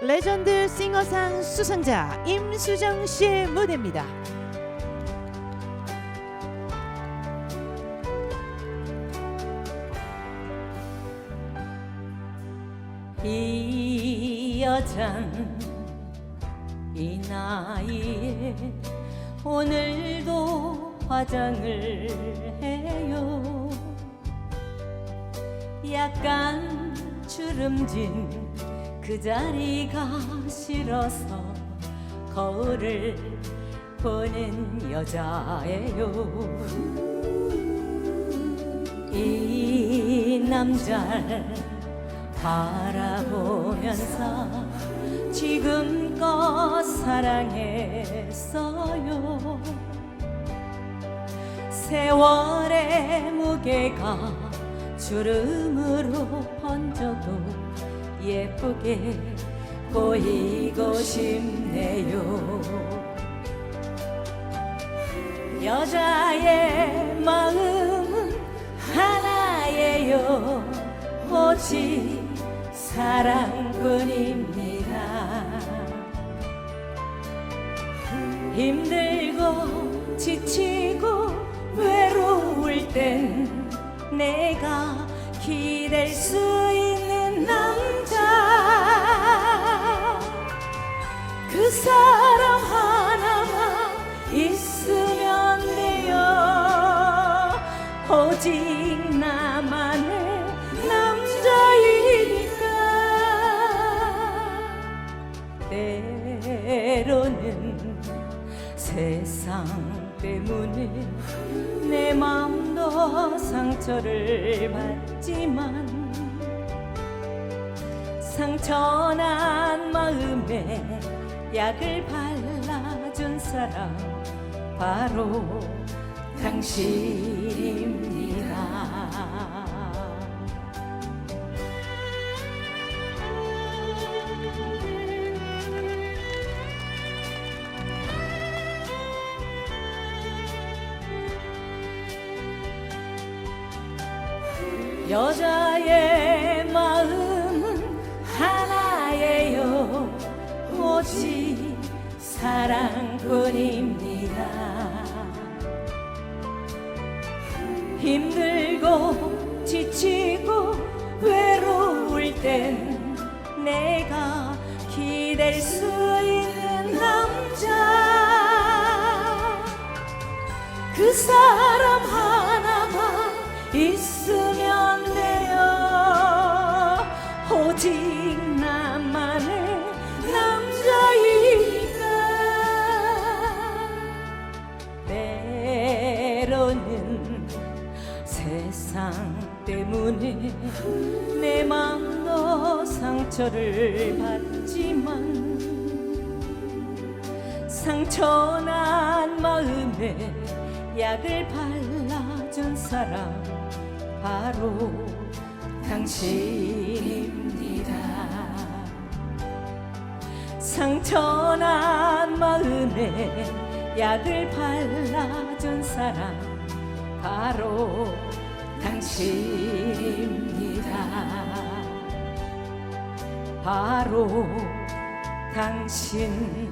레전드 싱어상 수상자 임수정 씨의 무대입니다. 이 여잔 이 나이에 오늘도 화장을 해요 약간 주름진 그 자리가 싫어서 거울을 보는 여자예요. 이 남자를 바라보면서 지금껏 사랑했어요. 세월의 무게가 주름으로 번져도 예쁘게 보이고 싶네요. 여자의 마음은 하나예요. 오직 사랑뿐입니다. 힘들고 지치고 외로울 땐 내가 기댈 수 사람 하나만 있으면 돼요. 오직 나만의 남자이니까. 때로는 세상 때문에 내 마음도 상처를 받지만 상처난 마음에 약을 발라준 사람 바로 당신입니다. 여자의 사랑뿐입니다. 힘들고 지치고 외로울 땐 내가 기댈 수 있는 남자. 그 사람 하나만 있으면 돼요. 오직 때로는 세상 때문에 내 마음도 상처를 받지만 상처난 마음에 약을 발라준 사람 바로 당신입니다. 상처난 마음에 약을 발라준 사람 바로 당신입니다 바로 당신입니다.